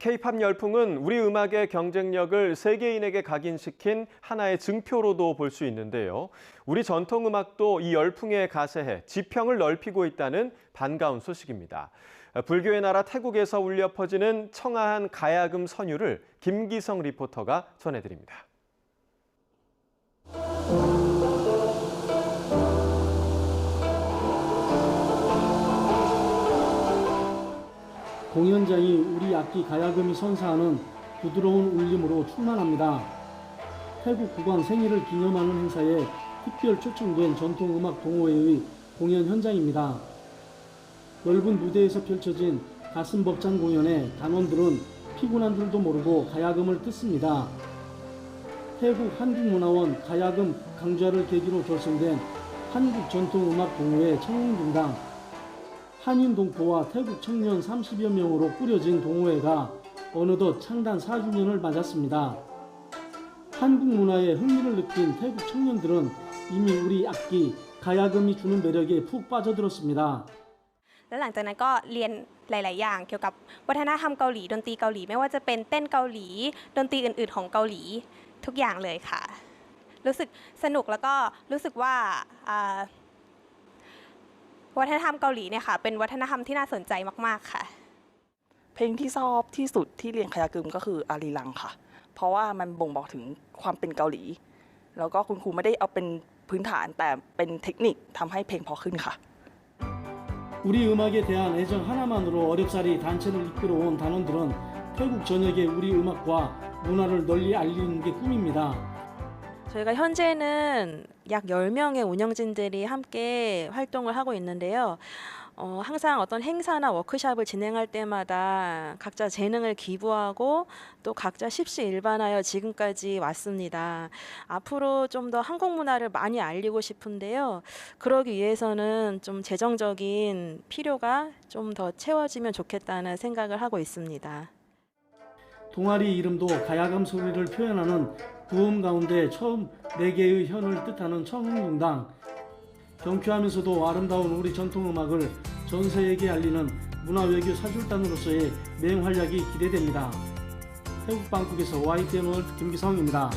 K-팝 열풍은 우리 음악의 경쟁력을 세계인에게 각인시킨 하나의 증표로도 볼 수 있는데요. 우리 전통 음악도 이 열풍에 가세해 지평을 넓히고 있다는 반가운 소식입니다. 불교의 나라 태국에서 울려 퍼지는 청아한 가야금 선율을 김기성 리포터가 전해드립니다. 공연장이 우리 악기 가야금이 선사하는 부드러운 울림으로 충만합니다. 태국 국왕 생일을 기념하는 행사에 특별 초청된 전통음악 동호회의 공연 현장입니다. 넓은 무대에서 펼쳐진 가슴 벅찬 공연에 단원들은 피곤한 줄도 모르고 가야금을 뜯습니다. 태국 한국문화원 가야금 강좌를 계기로 결성된 한국전통음악 동호회 청홍중당 한인동포와 태국 청년 30여 명으로 꾸려진 동호회가 어느덧 창단 4주년을 맞았습니다. 한국 문화에 흥미를 느낀 태국 청년들은 이미 우리 악기 가야금이 주는 매력에 푹 빠져들었습니다. แล้วหลังจากนั้นก็เรียนหลาย ๆ อย่าง เกี่ยวกับวัฒนธรรมเกาหลีดนตรีเกาหลี ไม่ว่าจะเป็นเต้นเกาหลี ดนตรีอื่น ๆ ของเกาหลีทุกอย่างเลยค่ะ รู้สึกสนุกแล้วก็รู้สึกว่าอ่า วัฒนธรรมเกาหลีเนี่ยค่ะเป็นวัฒนธรรมที่น่าสนใจมาก ๆ ค่ะ เพลงที่ชอบที่สุดที่เรียนคายากึมก็คืออารีลังค่ะ เพราะว่ามันบ่งบอกถึงความเป็นเกาหลี แล้วก็คุณครูไม่ได้เอาเป็นพื้นฐานแต่เป็นเทคนิคทำให้เพลงเพอขึ้นค่ะ 우리 음악에 대한 애정 하나만으로 어렵사리 단체를 이끌어온 단원들은 태국 전역에 우리 음악과 문화를 널리 알리는 게 꿈입니다. 저희가 현재는 약 10명의 운영진들이 함께 활동을 하고 있는데요. 어, 항상 어떤 행사나 워크샵을 진행할 때마다 각자 재능을 기부하고 또 각자 십시일반하여 지금까지 왔습니다. 앞으로 좀 더 한국 문화를 많이 알리고 싶은데요. 그러기 위해서는 좀 재정적인 필요가 좀 더 채워지면 좋겠다는 생각을 하고 있습니다. 동아리 이름도 가야금 소리를 표현하는 구음 가운데 처음 네 개의 현을 뜻하는 청흥중당 경쾌하면서도 아름다운 우리 전통음악을 전 세계에 알리는 문화외교 사줄단으로서의 맹활약이 기대됩니다. 태국 방콕에서 YTN 월드 김기성입니다.